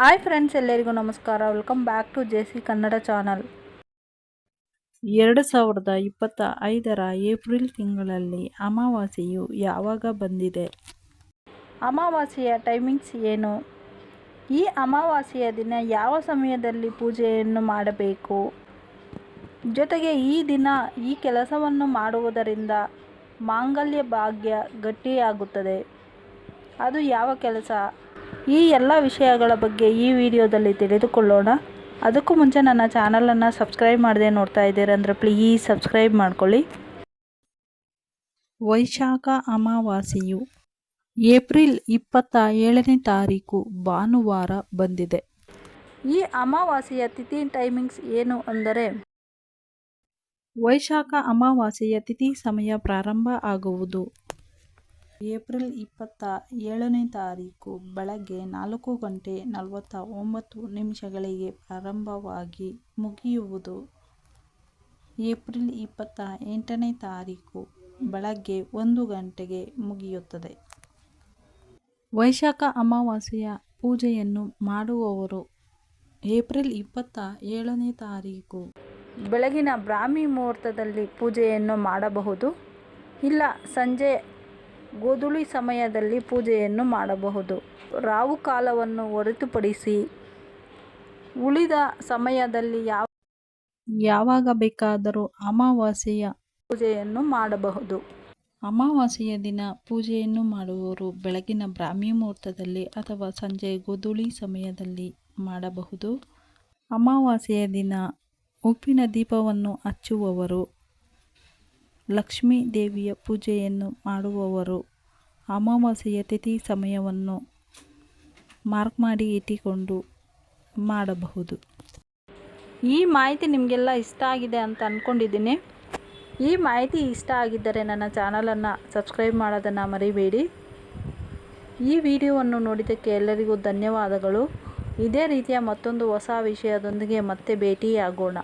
Hi friends ಎಲ್ಲರಿಗೂ ನಮಸ್ಕಾರ. Welcome back to J C Kannada channel ಎರಡು ಸಾವಿರದ ಇಪ್ಪತ್ತ ಐದರ ಏಪ್ರಿಲ್ ತಿಂಗಳಲ್ಲಿ ಅಮಾವಾಸ್ಯೆಯು ಯಾವಾಗ ಬಂದಿದೆ? ಅಮಾವಾಸ್ಯೆಯ ಟೈಮಿಂಗ್ಸ್ ಏನು? ಈ ಅಮಾವಾಸ್ಯೆಯ ದಿನ ಯಾವ ಸಮಯದಲ್ಲಿ ಪೂಜೆಯನ್ನು ಮಾಡಬೇಕು? ಜೊತೆಗೆ ಈ ದಿನ ಈ ಕೆಲಸವನ್ನು ಮಾಡುವುದರಿಂದ ಮಾಂಗಲ್ಯ ಭಾಗ್ಯ ಗಟ್ಟಿಯಾಗುತ್ತದೆ. ಅದು ಯಾವ ಕೆಲಸ? ಈ ಎಲ್ಲ ವಿಷಯಗಳ ಬಗ್ಗೆ ಈ ವಿಡಿಯೋದಲ್ಲಿ ತಿಳಿದುಕೊಳ್ಳೋಣ. ಅದಕ್ಕೂ ಮುಂಚೆ ನನ್ನ ಚಾನಲನ್ನು ಸಬ್ಸ್ಕ್ರೈಬ್ ಮಾಡದೆ ನೋಡ್ತಾ ಇದ್ದೀರಾ ಅಂದರೆ ಪ್ಲೀಸ್ ಸಬ್ಸ್ಕ್ರೈಬ್ ಮಾಡ್ಕೊಳ್ಳಿ. ವೈಶಾಖ ಅಮಾವಾಸ್ಯೆಯು ಏಪ್ರಿಲ್ ಇಪ್ಪತ್ತ ಏಳನೇ ತಾರೀಕು ಭಾನುವಾರ ಬಂದಿದೆ. ಈ ಅಮಾವಾಸ್ಯೆಯ ತಿಥಿ ಟೈಮಿಂಗ್ಸ್ ಏನು ಅಂದರೆ? ವೈಶಾಖ ಅಮಾವಾಸ್ಯೆಯ ತಿಥಿ ಸಮಯ ಪ್ರಾರಂಭ ಆಗುವುದು. ಏಪ್ರಿಲ್ ಇಪ್ಪತ್ತ ಏಳನೇ ತಾರೀಕು ಬೆಳಗ್ಗೆ ನಾಲ್ಕು ಗಂಟೆ ನಲವತ್ತ ಒಂಬತ್ತು ನಿಮಿಷಗಳಿಗೆ ಪ್ರಾರಂಭವಾಗಿ ಮುಗಿಯುವುದು. ಏಪ್ರಿಲ್ ಇಪ್ಪತ್ತ ಎಂಟನೇ ತಾರೀಕು ಬೆಳಗ್ಗೆ ಒಂದು ಗಂಟೆಗೆ ಮುಗಿಯುತ್ತದೆ. ವೈಶಾಖ ಅಮಾವಾಸ್ಯೆಯ ಪೂಜೆಯನ್ನು ಮಾಡುವವರು ಏಪ್ರಿಲ್ ಇಪ್ಪತ್ತ ಏಳನೇ ತಾರೀಕು ಬೆಳಗಿನ ಬ್ರಾಹ್ಮಿ ಮುಹೂರ್ತದಲ್ಲಿ ಪೂಜೆಯನ್ನು ಮಾಡಬಹುದು. ಇಲ್ಲ, ಸಂಜೆ ಗೋಧೂಳಿ ಸಮಯದಲ್ಲಿ ಪೂಜೆಯನ್ನು ಮಾಡಬಹುದು. ರಾವು ಕಾಲವನ್ನು ಹೊರತುಪಡಿಸಿ ಉಳಿದ ಸಮಯದಲ್ಲಿ ಯಾವ ಯಾವಾಗ ಬೇಕಾದರೂ ಅಮಾವಾಸ್ಯೆಯ ಪೂಜೆಯನ್ನು ಮಾಡಬಹುದು. ಅಮಾವಾಸ್ಯೆಯ ದಿನ ಪೂಜೆಯನ್ನು ಮಾಡುವವರು ಬೆಳಗಿನ ಬ್ರಾಹ್ಮಿ ಮುಹೂರ್ತದಲ್ಲಿ ಅಥವಾ ಸಂಜೆ ಗೋಧುಳಿ ಸಮಯದಲ್ಲಿ ಮಾಡಬಹುದು. ಅಮಾವಾಸ್ಯೆಯ ದಿನ ಉಪ್ಪಿನ ದೀಪವನ್ನು ಹಚ್ಚುವವರು ಲಕ್ಷ್ಮೀ ದೇವಿಯ ಪೂಜೆಯನ್ನು ಮಾಡುವವರು. ಅಮಾವಾಸ್ಯೆಯ ತಿಥಿ ಸಮಯವನ್ನು ಮಾರ್ಕ್ ಮಾಡಿ ಇಟ್ಟುಕೊಂಡು ಮಾಡಬಹುದು. ಈ ಮಾಹಿತಿ ನಿಮಗೆಲ್ಲ ಇಷ್ಟ ಆಗಿದೆ ಅಂತ ಅಂದ್ಕೊಂಡಿದ್ದೀನಿ ಈ ಮಾಹಿತಿ ಇಷ್ಟ ಆಗಿದ್ದರೆ ನನ್ನ ಚಾನಲನ್ನು ಸಬ್ಸ್ಕ್ರೈಬ್ ಮಾಡೋದನ್ನು ಮರಿಬೇಡಿ. ಈ ವಿಡಿಯೋವನ್ನು ನೋಡಿದ್ದಕ್ಕೆ ಎಲ್ಲರಿಗೂ ಧನ್ಯವಾದಗಳು. ಇದೇ ರೀತಿಯ ಮತ್ತೊಂದು ಹೊಸ ವಿಷಯದೊಂದಿಗೆ ಮತ್ತೆ ಭೇಟಿಯಾಗೋಣ.